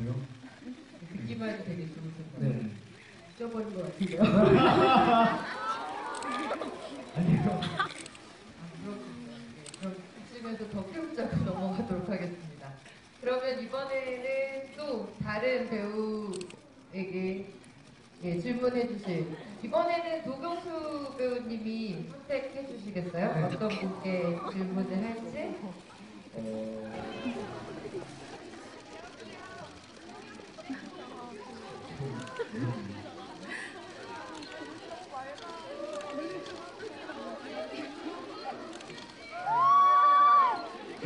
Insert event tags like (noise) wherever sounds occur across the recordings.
같아요. 듣기만 되게 좋을 텐데. 네. 잊어버린 것 같아요. (laughs) 아니요. 아, 그렇군요. 네, 키우자고 넘어가도록 하겠습니다. 그러면 이번에는 또 다른 배우에게 예, 질문해 주실 이번에는 도경수 배우님이 선택해 주시겠어요? 네. 어떤 분께 질문을 할지? 어...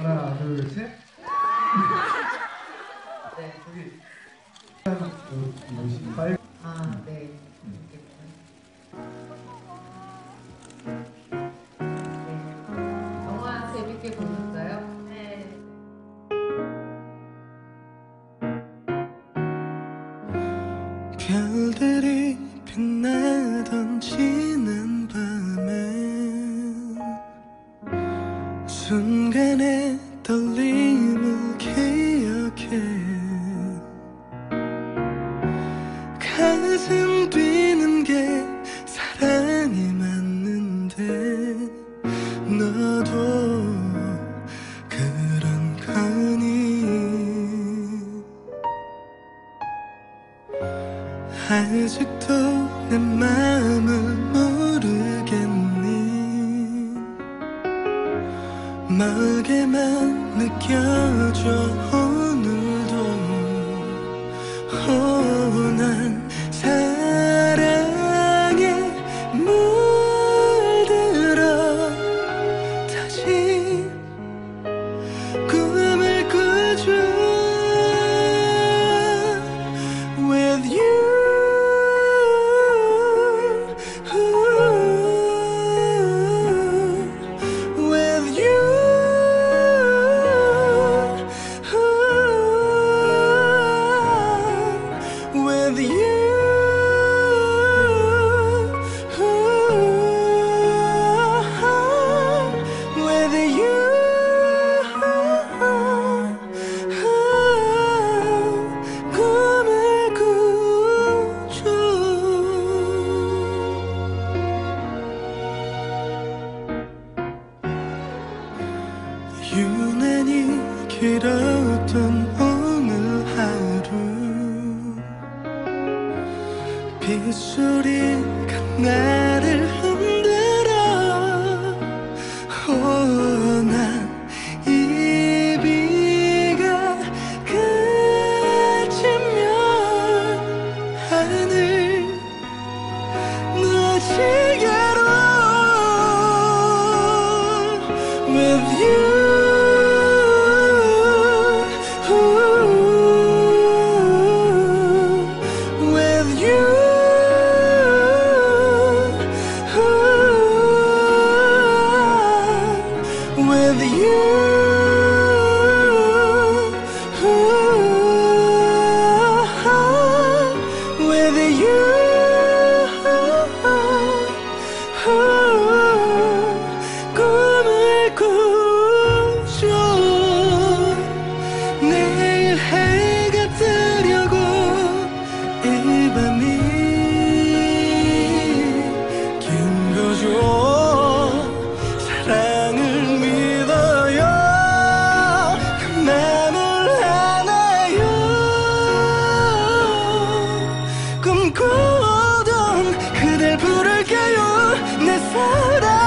하나, 둘, 셋. (laughs) 네. 한 빨. 아, 네. 네. 영화 재밌게 보셨어요? 네. 별들이 빛나던 지 가슴 뛰는 게 사랑이 맞는데 너도 그런 거니 아직도 내 마음을 모르겠니? 멀게만 느껴져 유난히 길었던 오늘 하루. 빗소리가 나를 with you 꿈꾸던 그댈 부를게요. 내 사랑